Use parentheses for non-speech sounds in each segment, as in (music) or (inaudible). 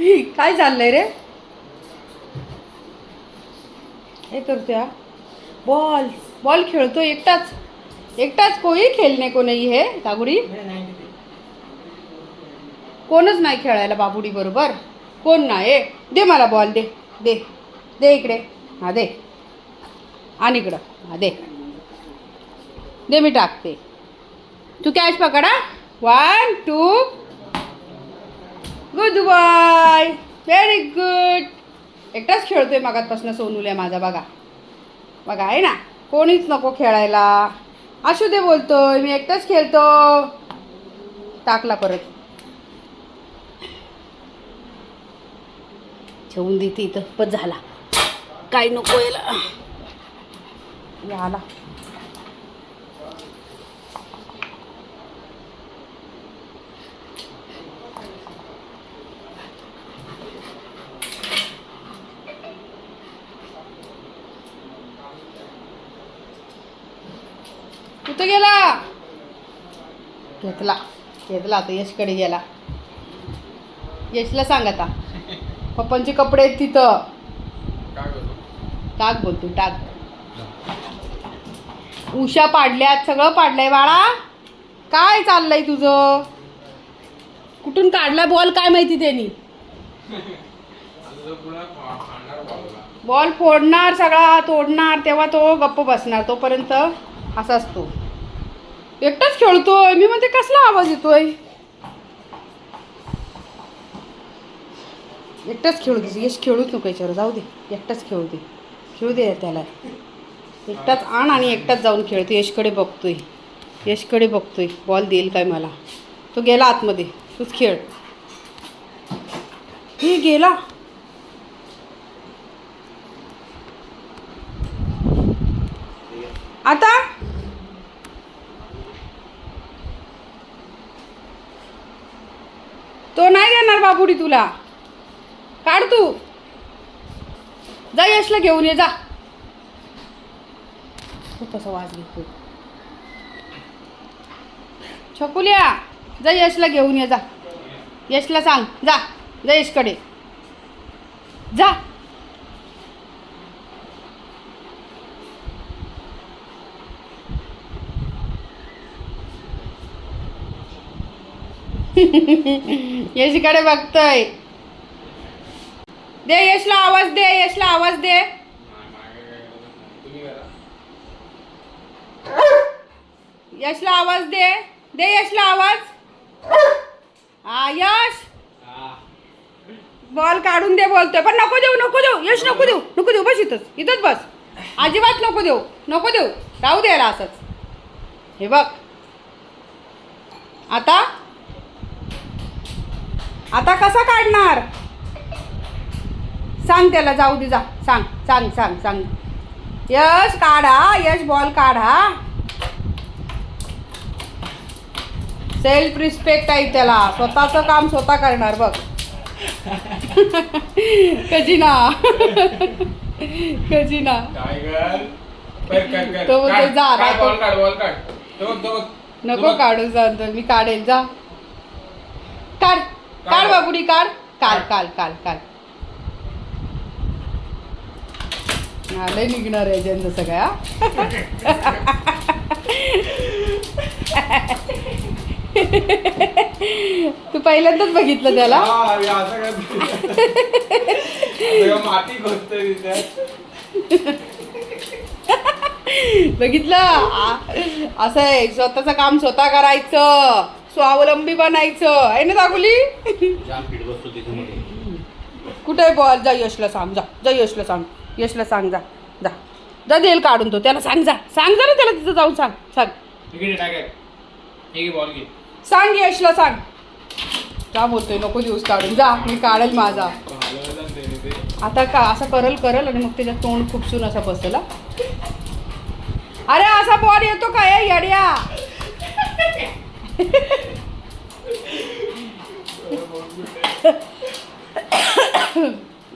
(laughs) काय चाललंय रे? हे करतोय हा? बॉल बॉल खेळतो एकटाच. एकटाच कोई खेळणे कोणी हे दागुडी? कोणच नाही खेळायला बाबुडी बरोबर. कोण नाही? दे मला बॉल दे दे दे इकडे. हा दे. आणि इकडं. हा दे. दे मी टाकते. तू कॅश पकडा one two good bye very good एकटाच खेळतोय मागातपासून सोनूल्या माझा बघा. बघा आहे ना? कोणीच नको खेळायला. असू दे बोलतोय मी एकटाच खेळतो. टाकला परत. ठेवून देते इथं पण झाला. काय नको याला. याला. कुठं गेला? घेतला. घेतला आता यशकडे गेला. यशला सांग आता. पप्पांचे कपडे आहेत तिथं. टाक बोल तू टाक. उशा पाडल्यात सगळं पाडलंय बाळा. काय चाललंय तुझं? कुठून काढला बॉल काय माहिती त्यांनी? बॉल फोडणार सगळा तोडणार तेव्हा तो गप्प बसणार तोपर्यंत असा असतो एकटाच खेळतोय. मी म्हणते कसला आवाज येतोय? एकटाच खेळू दे. यश खेळूच नको याच्यावर. जाऊ दे. एकटाच खेळू दे. खेळू दे त्याला. एकटाच आण आणि एकटाच जाऊन खेळतो यशकडे बघतोय. यशकडे बघतोय. बॉल देईल काय मला? तो गेला आतमध्ये. तूच खेळ. हे गेला. आता तो नाही देणार बाबुडी तुला. काढ तू. जा यशला घेऊन ये जा. खूप असा वाज घेतो छकुल्या जा यशला घेऊन ये जा. यशला सांग जा. जा यशकडे. जा. यशकडे बघतोय. दे यशला आवाज दे यशला आवाज दे. यशला आवाज दे. दे यशला आवाज. हा यश. बॉल काढून दे बोलतोय. पण नको देऊ नको देऊ. यश नको देऊ. नको देऊ बस इथंच. इथंच बस. अजिबात नको देऊ. नको देऊ. राहू द्यायला असंच. हे बघ. आता आता कसा काढणार? सांग त्याला जाऊ दे जा. सांग सांग सांग सांग. यश काढा यश बॉल काढा. सेल्फ रिस्पेक्ट आहे त्याला. स्वतःचं काम स्वतः करणार बघ. (laughs) कजिना. (laughs) कजिना. तो बोलतो, जा. नको. काढू सांगतो मी काढेल जा. काढ. काल काल काल काल लय निघणार आहे ज्यांचं सगळ्या. तू पहिल्यांदाच बघितलं त्याला. बघितलं? आ- असं आहे स्वतःचं काम स्वतः करायचं. स्वावलंबी बनायचं. आहे ना मध्ये कुठे बॉल? जा यशला सांग जा. जा यशला सांग. यशला सांग जा. जा. जा देईल काढून तो. त्याला सांग जा. सांग जा ना त्याला तिथं जाऊन सांग. सांग. सांग यशला सांग. का बोलतोय नको दिवस काढून. जा मी काढेल माझा. आता का असं करल करल आणि मग त्याच्यात तोंड खुपसून असा बसला. अरे असा बॉल येतो काय येड्या.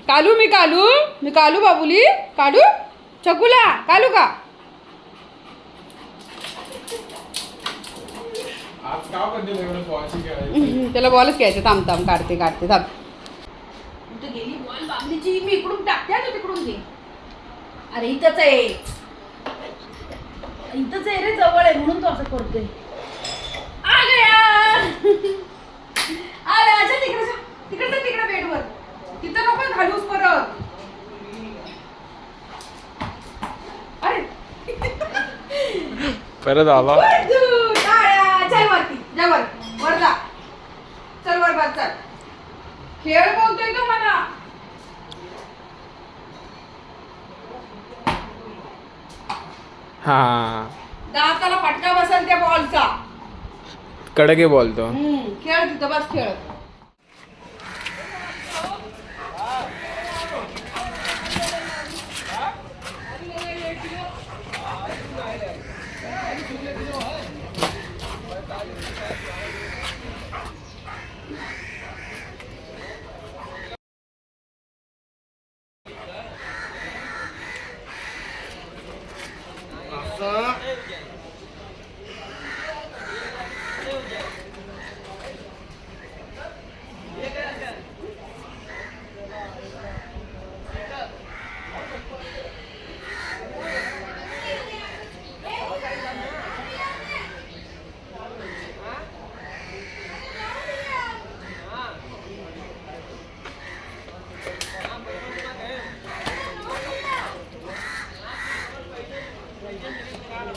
कालू मी कालू मी कालू बाबुली. काढू चकुला कालू का? त्याला बॉलच घ्यायचं थांब थांब काढते काढते थांब. मी मी इकडून टाकते हा, तू तिकडून घे. अरे इथंच आहे. इथंच आहे रे जवळ आहे. म्हणून तो असं करतोय. अरे अच्छा तिकडे जा. तिकडे जा, तिकडे बेडवर. तिथं नको घालूस परत. अरे. परत आला. (laughs) टाळ्या. चल वरती जा वर वर जा. चल वर बस चल. खेळ बोलतोय तो मला. हा. दाताला फटका बसेल त्या बॉलचा कडके बोलतो खेळ तिथं बस खेळ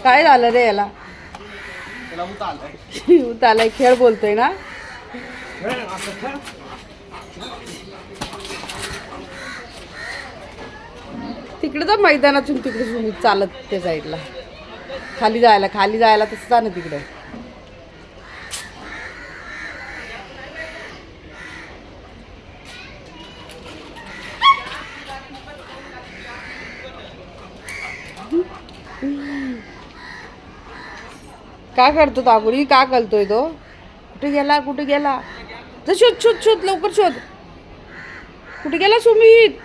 काय झालं रे याला? उतालाय खेळ बोलतोय ना? तिकडे तर मैदानातून तिकडे चालत त्या साईडला खाली जायला खाली जायला तसं जा ना तिकडे. का करतो तागुरी का करतोय तो? कुठे गेला? कुठे गेला? तर शोध शोध शोध लवकर शोध. कुठे गेला सुमित?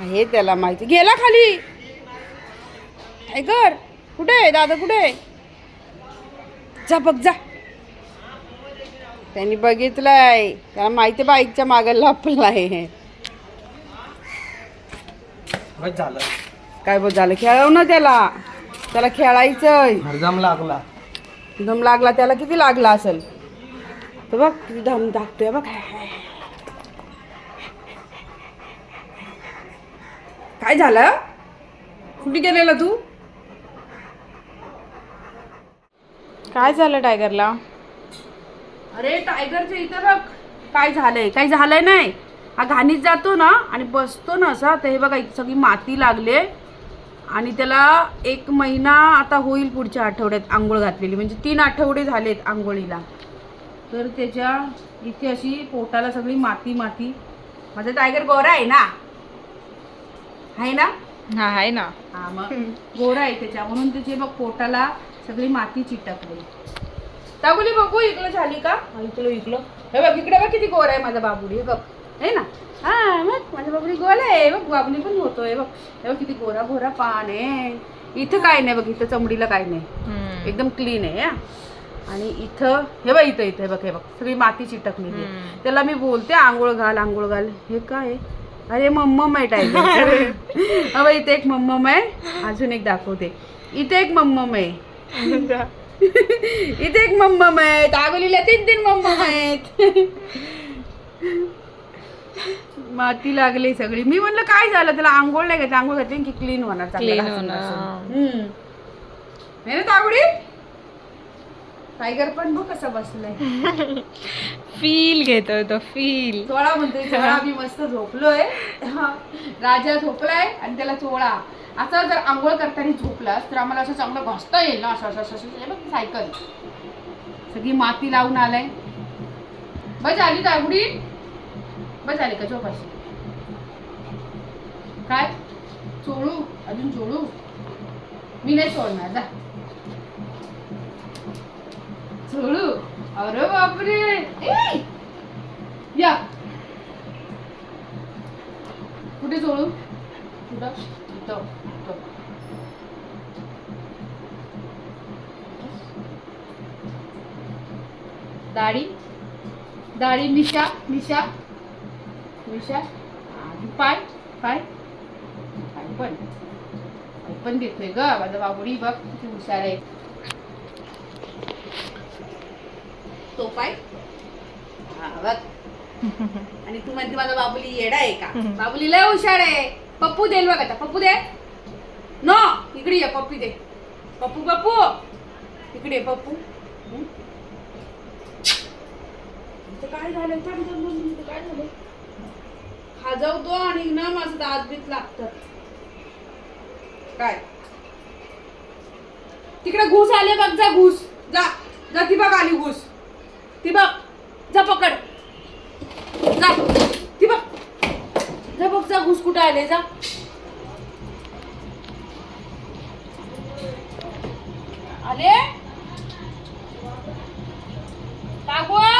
हे त्याला माहिती. गेला खाली. काय कर कुठे? आहे दादा कुठे? आहे जा बघ जा. त्यांनी बघितलंय. त्याला माहिती बाईकच्या मागे लपलाय. काय बघ झालं? खेळव ना त्याला. त्याला खेळायचंय. हरदम लागला. दम लागला त्याला किती लागला असेल? तर बघ किती दम दाखतोय बघ. काय झालं? कुठे गेलेला तू? काय झालं टायगरला? अरे टायगरच्या इथं बघ. काय झालंय? काय झालंय नाही. हा घाणीत जातो ना आणि बसतो ना असा तर हे बघा सगळी माती लागले आणि त्याला एक महिना आता होईल पुढच्या आठवड्यात आंघोळ घातलेली. म्हणजे तीन आठवडे झालेत आंघोळीला. तर त्याच्या इथे अशी पोटाला सगळी माती माती. माझा टायगर गोरा आहे ना? आहे ना? हा आहे ना. हा मग गोरा आहे त्याच्या. म्हणून त्याचे बघ पोटाला सगळी माती चिटकली. दाबुली बघू इकडं झाली का? इकडं इकडं. हे बघ इकडे बघ किती गोरा आहे माझा बाबुडी. हे बघ. आहे ना? हा मग माझा बाबुडी गोरा आहे. बघ बाबुली पण होतोय. बघ हे बघ किती गोरा गोरा पान आहे. इथं काय नाही बघ इथं चमडीला काय नाही. एकदम क्लीन आहे हा. आणि इथं हे बघ इथं इथं हे बघ हे बघ सगळी माती चिटकलेली आहे. त्याला मी बोलते आंघोळ घाल आंघोळ घाल. हे काय? आहे? अरे मम्मम आहे टायगर (laughs) अबा इथे एक मम्मम आहे. अजून एक दाखवते. इथे एक मम्मम आहे. (laughs) इथे एक मम्मम आहे. तागोलीला तीन तीन मम्मम आहेत. (laughs) माती लागली सगळी. मी म्हणलं काय झालं? त्याला आंघोळ नाही घातली. आंघोळ घातली की क्लीन होणार चांगलं Clean घासून होणार. घासून. हम्म. नाही ना तागुडी टायगर पण बघ कसा बसलाय. (laughs) फील घेतोय तो फील चोळा म्हणतोय (laughs) चोळा. मी मस्त झोपलोय. राजा झोपलाय आणि त्याला चोळा. असा जर आंघोळ करताना झोपलास तर आम्हाला असं चांगलं घसता येईल ना असं असं असं असं. हे बघ सायकल सगळी माती लावून आलाय. बस आली तागुडी बस आले का झोपाशी काय? चोळू? अजून चोळू? मी नाही सोडणार जा. चोळू अरे बापरे! ए! या. कुठे चोळू? कुठं? इथं. दाढी? दाढी निशा निशा. मिशा आधी पाय पाय. पाय पण. पाय पण देतोय ग. माझा बाबुडी बघ किती हुशार आहे. तो पाय? हा बघ. आणि तू म्हणते माझा बाबुली येडा आहे का? बाबुली लय हुशार आहे. पप्पू देईल बघ आता. पप्पू दे. नो इकडे ये पप्पू दे. पप्पू पप्पू. इकडे पप्पू. काय झालं काय झालं खाजवतो आणि ना माझं दाजबीत लागत. काय? तिकडे घुस आले बघ जा घुस. जा जा ती बघ आली घुस. ती बघ जा पकड. जा. ती बघ. जा बघ जा घुस कुठं आले जा. आले? पागवा